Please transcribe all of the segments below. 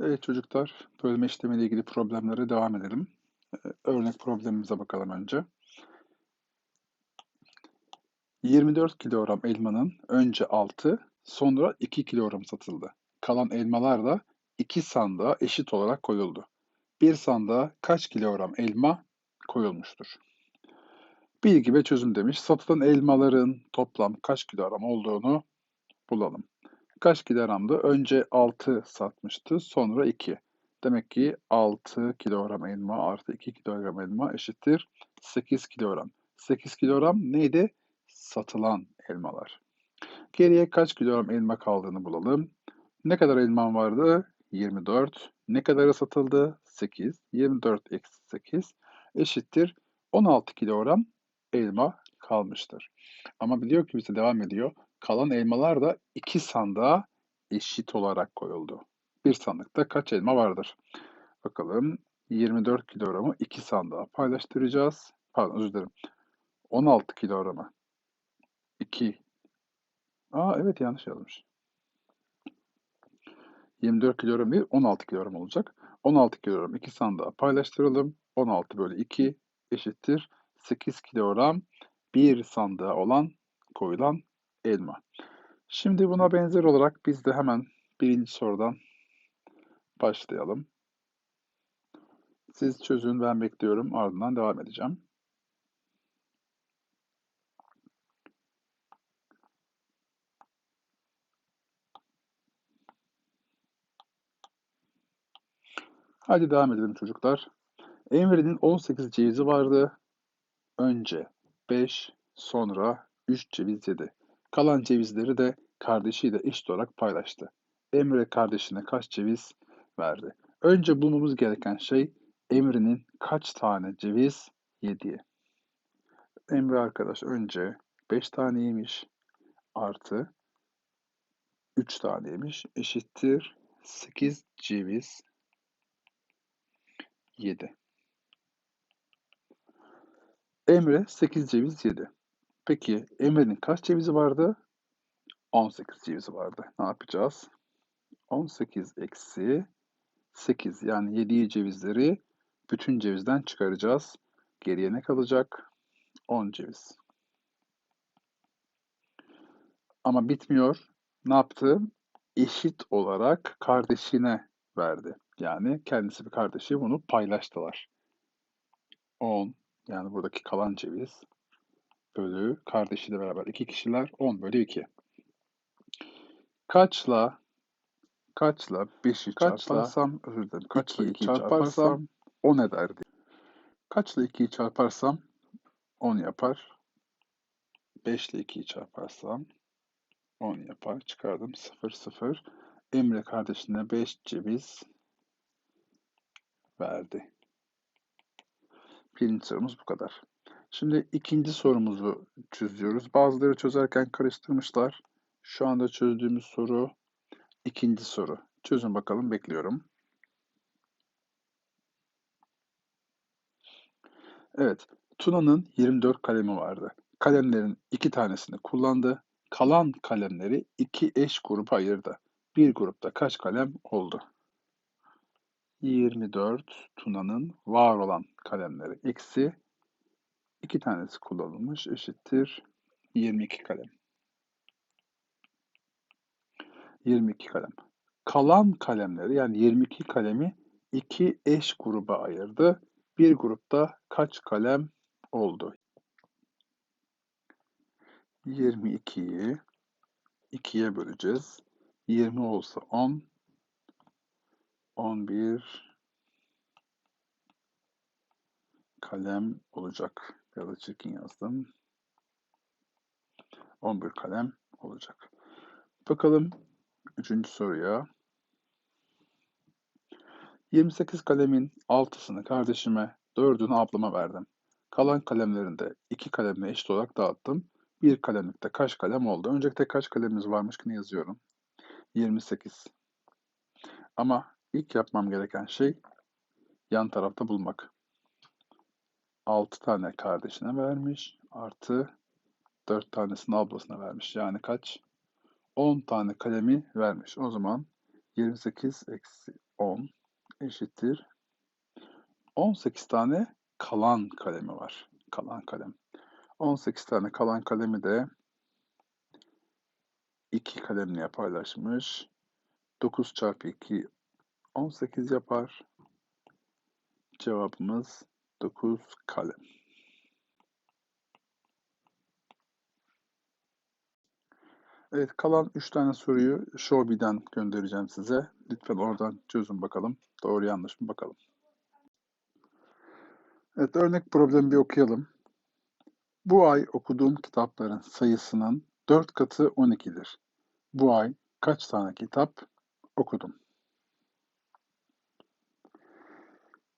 Evet çocuklar, bölme işlemiyle ilgili problemlere devam edelim. Ee, Örnek problemimize bakalım önce. 24 kilogram elmanın önce 6, sonra 2 kilogram satıldı. Kalan elmalar da 2 sandığa eşit olarak koyuldu. Bir sandığa kaç kilogram elma koyulmuştur? Bilgi ve çözüm demiş. Satılan elmaların toplam kaç kilogram olduğunu bulalım. Kaç kilogramdı? Önce 6 satmıştı, sonra 2. Demek ki 6 kilogram elma artı 2 kilogram elma eşittir 8 kilogram. 8 kilogram neydi? Satılan elmalar. Geriye kaç kilogram elma kaldığını bulalım. Ne kadar elmam vardı? 24. Ne kadarı satıldı? 8. 24 eksi 8 eşittir 16 kilogram elma kalmıştır. Ama biliyor ki bize devam ediyor. Kalan elmalar da iki sandığa eşit olarak koyuldu. Bir sandıkta kaç elma vardır? Bakalım 24 kilogramı iki sandığa paylaştıracağız. Pardon özür dilerim. 16 kilogramı 2. Aa evet yanlış yazmış. 24 kilogram değil 16 kilogram olacak. 16 kilogram iki sandığa paylaştıralım. 16 bölü 2 eşittir 8 kilogram bir sandığa olan koyulan elma. Şimdi buna benzer olarak biz de hemen birinci sorudan başlayalım. Siz çözün ben bekliyorum ardından devam edeceğim. Hadi devam edelim çocuklar. Emre'nin 18 cevizi vardı. Önce 5, sonra 3 ceviz yedi. Kalan cevizleri de kardeşiyle eşit olarak paylaştı. Emre kardeşine kaç ceviz verdi? Önce bulmamız gereken şey Emre'nin kaç tane ceviz yediği. Emre arkadaş önce 5 tane yemiş artı 3 tane yemiş eşittir 8 ceviz yedi. Emre 8 ceviz yedi. Peki Emre'nin kaç cevizi vardı? 18 cevizi vardı. Ne yapacağız? 18 eksi 8 yani yediği cevizleri bütün cevizden çıkaracağız. Geriye ne kalacak? 10 ceviz. Ama bitmiyor. Ne yaptı? Eşit olarak kardeşine verdi. Yani kendisi bir kardeşi bunu paylaştılar. 10 yani buradaki kalan ceviz bölü kardeşiyle beraber iki kişiler 10 bölü 2. Kaçla kaçla 5'i çarparsam özür dilerim. Kaçla 2'yi çarparsam 10 ederdi. Kaçla 2'yi çarparsam 10 yapar. 5 ile 2'yi çarparsam 10 yapar. Çıkardım 0 0. Emre kardeşine 5 ceviz verdi. Birinci sorumuz bu kadar. Şimdi ikinci sorumuzu çözüyoruz. Bazıları çözerken karıştırmışlar. Şu anda çözdüğümüz soru ikinci soru. Çözün bakalım bekliyorum. Evet, Tuna'nın 24 kalemi vardı. Kalemlerin iki tanesini kullandı. Kalan kalemleri iki eş gruba ayırdı. Bir grupta kaç kalem oldu? 24 Tuna'nın var olan kalemleri eksi iki tanesi kullanılmış eşittir 22 kalem. 22 kalem. Kalan kalemleri yani 22 kalemi iki eş gruba ayırdı. Bir grupta kaç kalem oldu? 22'yi 2'ye böleceğiz. 20 olsa 10, 11 kalem olacak. Ya da çirkin yazdım. 11 kalem olacak. Bakalım üçüncü soruya. 28 kalemin 6'sını kardeşime, 4'ünü ablama verdim. Kalan kalemlerini de 2 kalemle eşit olarak dağıttım. Bir kalemlikte kaç kalem oldu? Öncelikle kaç kalemimiz varmış ki ne yazıyorum? 28. Ama ilk yapmam gereken şey yan tarafta bulmak. 6 tane kardeşine vermiş artı 4 tanesini ablasına vermiş. Yani kaç? 10 tane kalemi vermiş. O zaman 28 eksi 10 eşittir 18 tane kalan kalemi var. Kalan kalem. 18 tane kalan kalemi de iki kalemle paylaşmış. 9 çarpı 2 18 yapar. Cevabımız 9 kalem. Evet, kalan 3 tane soruyu Shobi'den göndereceğim size. Lütfen oradan çözün bakalım. Doğru yanlış mı bakalım. Evet, örnek problemi bir okuyalım. Bu ay okuduğum kitapların sayısının 4 katı 12'dir. Bu ay kaç tane kitap okudum?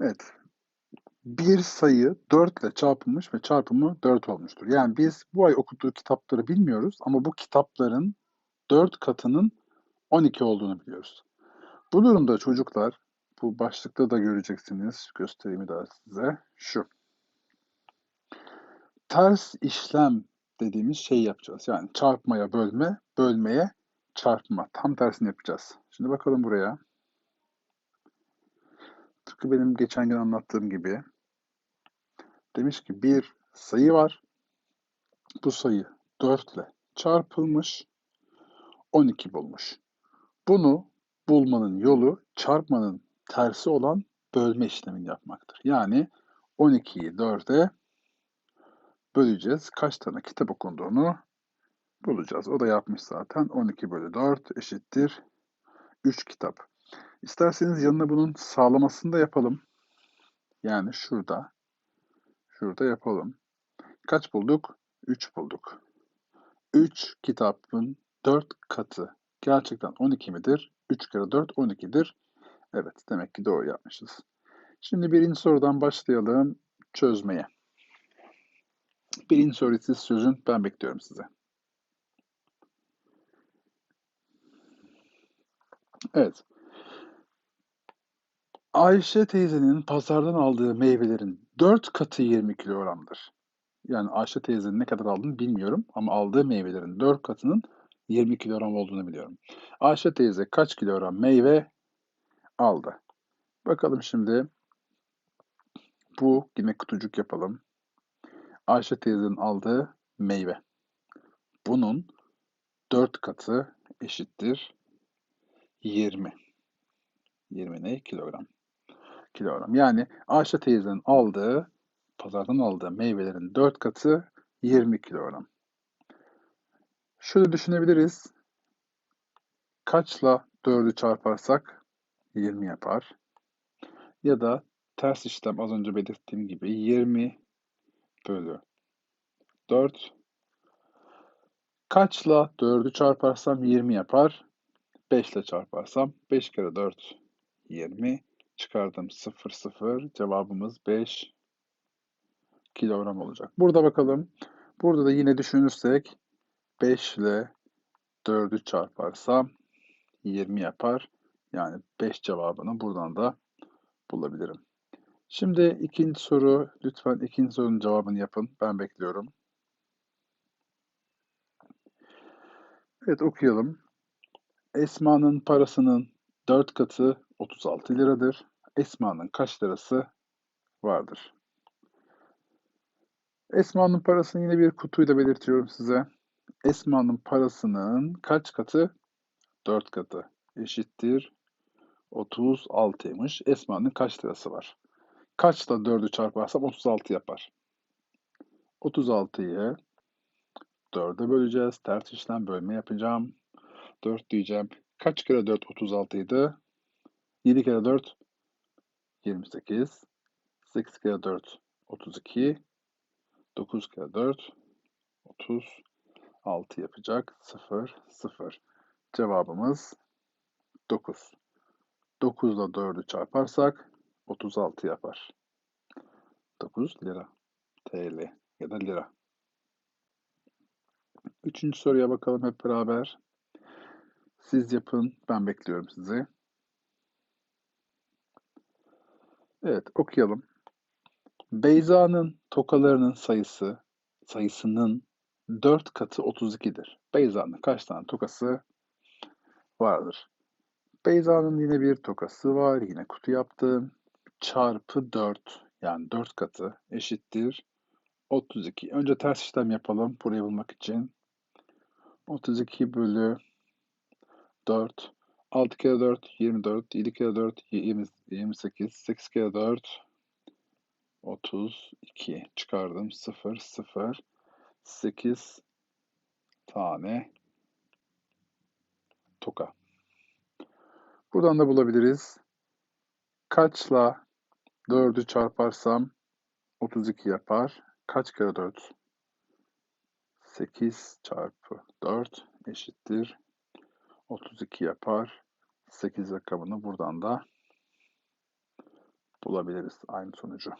Evet. Bir sayı 4 ile çarpılmış ve çarpımı 4 olmuştur. Yani biz bu ay okuduğu kitapları bilmiyoruz ama bu kitapların 4 katının 12 olduğunu biliyoruz. Bu durumda çocuklar, bu başlıkta da göreceksiniz, göstereyim daha size, şu. Ters işlem dediğimiz şey yapacağız. Yani çarpmaya bölme, bölmeye çarpma. Tam tersini yapacağız. Şimdi bakalım buraya. Tıpkı benim geçen gün anlattığım gibi. Demiş ki bir sayı var. Bu sayı 4 ile çarpılmış. 12 bulmuş. Bunu bulmanın yolu çarpmanın tersi olan bölme işlemini yapmaktır. Yani 12'yi 4'e böleceğiz. Kaç tane kitap okunduğunu bulacağız. O da yapmış zaten. 12 bölü 4 eşittir 3 kitap. İsterseniz yanına bunun sağlamasını da yapalım. Yani şurada. Şurada yapalım. Kaç bulduk? 3 bulduk. 3 kitabın 4 katı gerçekten 12 midir? 3 kere 4 12'dir. Evet demek ki doğru yapmışız. Şimdi birinci sorudan başlayalım çözmeye. Birinci soruyu siz çözün ben bekliyorum size. Evet. Ayşe teyzenin pazardan aldığı meyvelerin 4 katı 20 kilogramdır. Yani Ayşe teyzenin ne kadar aldığını bilmiyorum ama aldığı meyvelerin 4 katının 20 kilogram olduğunu biliyorum. Ayşe teyze kaç kilogram meyve aldı? Bakalım şimdi. Bu yine kutucuk yapalım. Ayşe teyzenin aldığı meyve. Bunun 4 katı eşittir 20. 20 ne? Kilogram. Kilogram. Yani Ayşe teyzenin aldığı, pazardan aldığı meyvelerin 4 katı 20 kilogram. Şöyle düşünebiliriz. Kaçla 4'ü çarparsak 20 yapar. Ya da ters işlem az önce belirttiğim gibi 20 bölü 4. Kaçla 4'ü çarparsam 20 yapar. 5 ile çarparsam 5 kere 4 20 çıkardım 0 0 cevabımız 5 kilogram olacak. Burada bakalım. Burada da yine düşünürsek 5 ile 4'ü çarparsam 20 yapar. Yani 5 cevabını buradan da bulabilirim. Şimdi ikinci soru. Lütfen ikinci sorunun cevabını yapın. Ben bekliyorum. Evet okuyalım. Esma'nın parasının 4 katı 36 liradır. Esma'nın kaç lirası vardır? Esma'nın parasını yine bir kutuyla belirtiyorum size. Esma'nın parasının kaç katı? 4 katı eşittir 36'ymış. Esma'nın kaç lirası var? Kaçla 4'ü çarparsam 36 yapar. 36'yı 4'e böleceğiz. Ters işlem bölme yapacağım. 4 diyeceğim. Kaç kere 4 36 idi? 7 kere 4 28. 8 kere 4 32. 9 kere 4 36 yapacak. 0 0. Cevabımız 9. 9 ile 4'ü çarparsak 36 yapar. 9 lira. TL ya da lira. Üçüncü soruya bakalım hep beraber. Siz yapın, ben bekliyorum sizi. Evet, okuyalım. Beyza'nın tokalarının sayısı, sayısının 4 katı 32'dir. Beyza'nın kaç tane tokası vardır? Beyza'nın yine bir tokası var. Yine kutu yaptım. Çarpı 4 yani 4 katı eşittir 32. Önce ters işlem yapalım burayı bulmak için. 32 bölü 4. 6 kere 4 24. 7 kere 4 20, 28. 8 kere 4 32. Çıkardım. 0 0 8 tane toka. Buradan da bulabiliriz. Kaçla 4'ü çarparsam 32 yapar. Kaç kere 4? 8 çarpı 4 eşittir 32 yapar. 8 rakamını buradan da bulabiliriz aynı sonucu.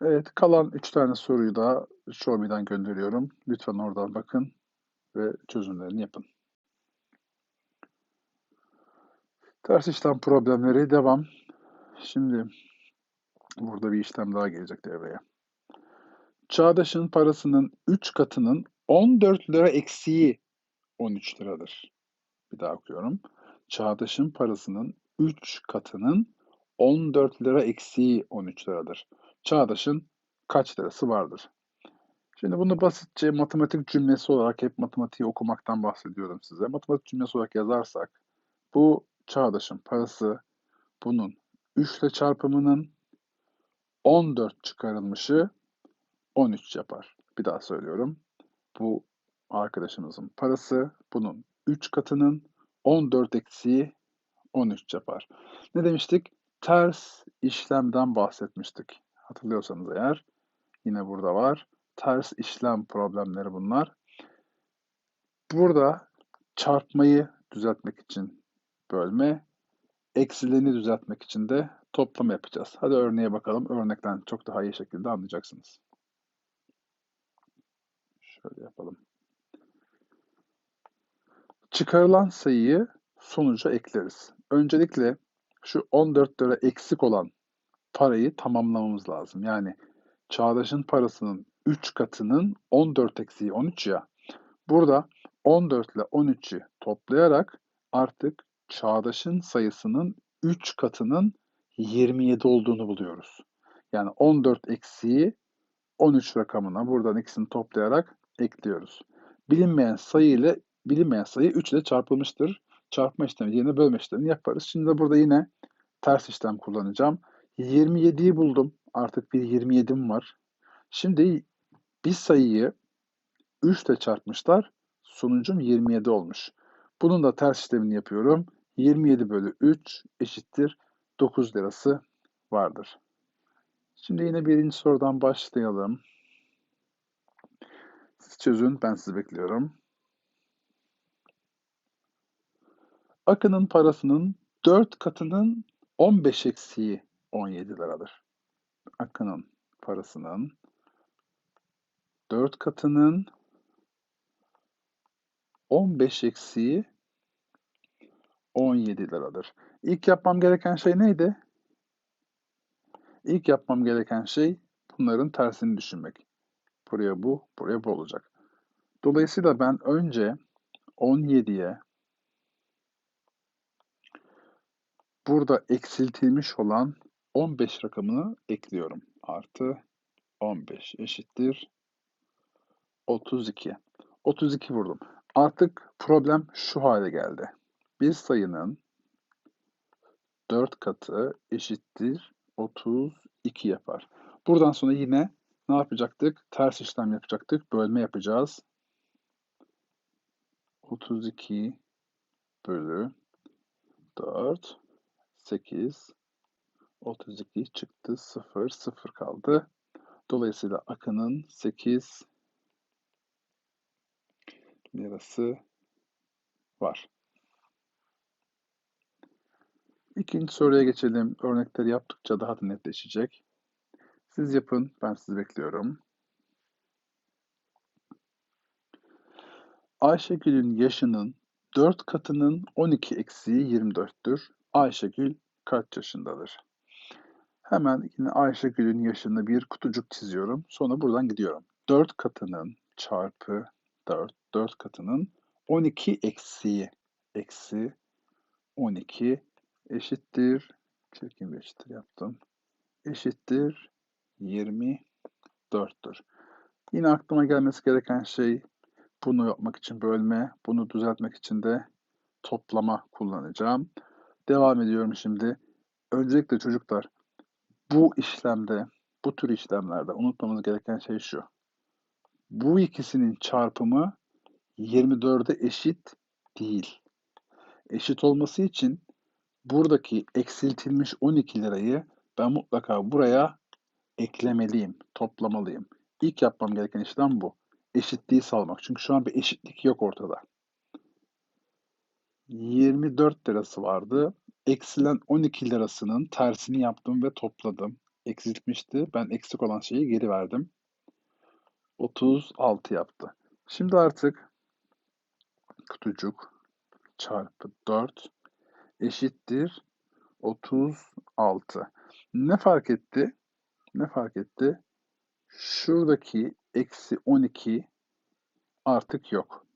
Evet kalan 3 tane soruyu da Xiaomi'den gönderiyorum. Lütfen oradan bakın ve çözümlerini yapın. Ters işlem problemleri devam. Şimdi burada bir işlem daha gelecek devreye. Çağdaş'ın parasının 3 katının 14 lira eksiği 13 liradır. Bir daha okuyorum. Çağdaş'ın parasının 3 katının 14 lira eksiği 13 liradır. Çağdaş'ın kaç lirası vardır? Şimdi bunu basitçe matematik cümlesi olarak hep matematiği okumaktan bahsediyorum size. Matematik cümlesi olarak yazarsak bu Çağdaş'ın parası bunun 3 ile çarpımının 14 çıkarılmışı 13 yapar. Bir daha söylüyorum. Bu arkadaşımızın parası bunun 3 katının 14 eksiği 13 yapar. Ne demiştik? Ters işlemden bahsetmiştik. Hatırlıyorsanız eğer yine burada var. Ters işlem problemleri bunlar. Burada çarpmayı düzeltmek için bölme, eksilerini düzeltmek için de toplama yapacağız. Hadi örneğe bakalım. Örnekten çok daha iyi şekilde anlayacaksınız. Şöyle yapalım. Çıkarılan sayıyı sonuca ekleriz. Öncelikle şu 14 lira eksik olan parayı tamamlamamız lazım. Yani Çağdaş'ın parasının 3 katının 14 eksiği 13 ya. Burada 14 ile 13'ü toplayarak artık Çağdaş'ın sayısının 3 katının 27 olduğunu buluyoruz. Yani 14 eksiği 13 rakamına buradan ikisini toplayarak ekliyoruz. Bilinmeyen sayı ile bilinmeyen sayı 3 ile çarpılmıştır. Çarpma işlemi yerine bölme işlemini yaparız. Şimdi de burada yine ters işlem kullanacağım. 27'yi buldum. Artık bir 27'm var. Şimdi bir sayıyı 3 ile çarpmışlar. Sonucum 27 olmuş. Bunun da ters işlemini yapıyorum. 27 bölü 3 eşittir 9 lirası vardır. Şimdi yine birinci sorudan başlayalım. Siz çözün, ben sizi bekliyorum. Akın'ın parasının 4 katının 15 eksiği 17 liradır. Akın'ın parasının 4 katının 15 eksiği 17 liradır. İlk yapmam gereken şey neydi? İlk yapmam gereken şey bunların tersini düşünmek. Buraya bu, buraya bu olacak. Dolayısıyla ben önce 17'ye burada eksiltilmiş olan 15 rakamını ekliyorum. Artı 15 eşittir 32. 32 vurdum. Artık problem şu hale geldi. Bir sayının 4 katı eşittir 32 yapar. Buradan sonra yine ne yapacaktık? Ters işlem yapacaktık. Bölme yapacağız. 32 bölü 4 8 32 çıktı. 0 0 kaldı. Dolayısıyla Akın'ın 8 lirası var. İkinci soruya geçelim. Örnekleri yaptıkça daha da netleşecek. Siz yapın, ben sizi bekliyorum. Ayşegül'ün yaşının 4 katının 12 eksiği 24'tür. Ayşegül kaç yaşındadır? Hemen yine Ayşegül'ün yaşını bir kutucuk çiziyorum. Sonra buradan gidiyorum. 4 katının çarpı 4, 4 katının 12 eksiği eksi 12 eşittir. Çirkin bir eşittir yaptım. Eşittir 24'tür. Yine aklıma gelmesi gereken şey bunu yapmak için bölme, bunu düzeltmek için de toplama kullanacağım. Devam ediyorum şimdi. Öncelikle çocuklar bu işlemde, bu tür işlemlerde unutmamız gereken şey şu. Bu ikisinin çarpımı 24'e eşit değil. Eşit olması için buradaki eksiltilmiş 12 lirayı ben mutlaka buraya eklemeliyim, toplamalıyım. İlk yapmam gereken işlem bu. Eşitliği sağlamak. Çünkü şu an bir eşitlik yok ortada. 24 lirası vardı. Eksilen 12 lirasının tersini yaptım ve topladım. Eksiltmişti. Ben eksik olan şeyi geri verdim. 36 yaptı. Şimdi artık kutucuk çarpı 4 eşittir 36. Ne fark etti? Ne fark etti? Şuradaki eksi 12 artık yok.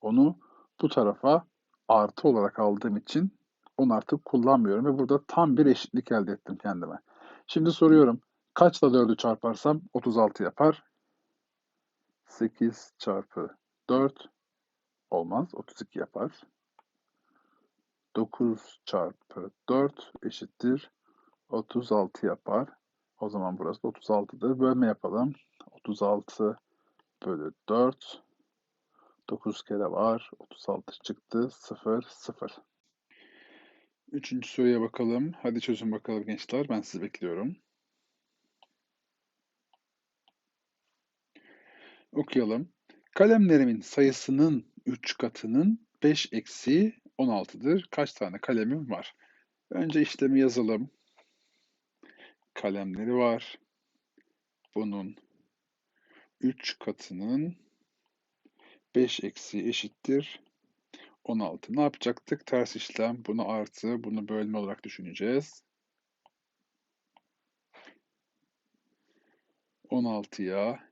Onu bu tarafa artı olarak aldığım için onu artık kullanmıyorum ve burada tam bir eşitlik elde ettim kendime. Şimdi soruyorum. Kaçla 4'ü çarparsam 36 yapar? 8 çarpı 4 olmaz. 32 yapar. 9 çarpı 4 eşittir 36 yapar. O zaman burası da 36'dır. Bölme yapalım. 36 bölü 4. 9 kere var. 36 çıktı. 0, 0. Üçüncü soruya bakalım. Hadi çözün bakalım gençler. Ben sizi bekliyorum. Okuyalım. Kalemlerimin sayısının 3 katının 5 eksi 16'dır. Kaç tane kalemim var? Önce işlemi yazalım. Kalemleri var. Bunun 3 katının 5 eksi eşittir 16. Ne yapacaktık? Ters işlem. Bunu artı, bunu bölme olarak düşüneceğiz. 16'ya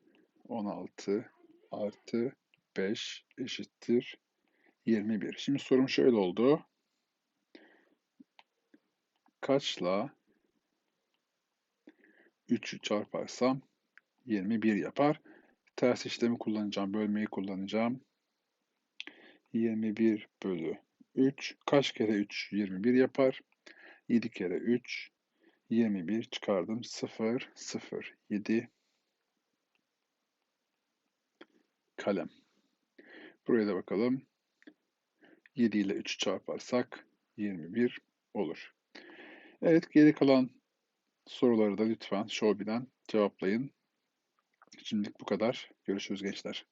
16 artı 5 eşittir 21. Şimdi sorum şöyle oldu. Kaçla 3'ü çarparsam 21 yapar. Ters işlemi kullanacağım. Bölmeyi kullanacağım. 21 bölü 3. Kaç kere 3? 21 yapar. 7 kere 3. 21 çıkardım. 0, 0, 7 kalem. Buraya da bakalım. 7 ile 3 çarparsak 21 olur. Evet geri kalan soruları da lütfen Showbi'den cevaplayın. Şimdilik bu kadar. Görüşürüz gençler.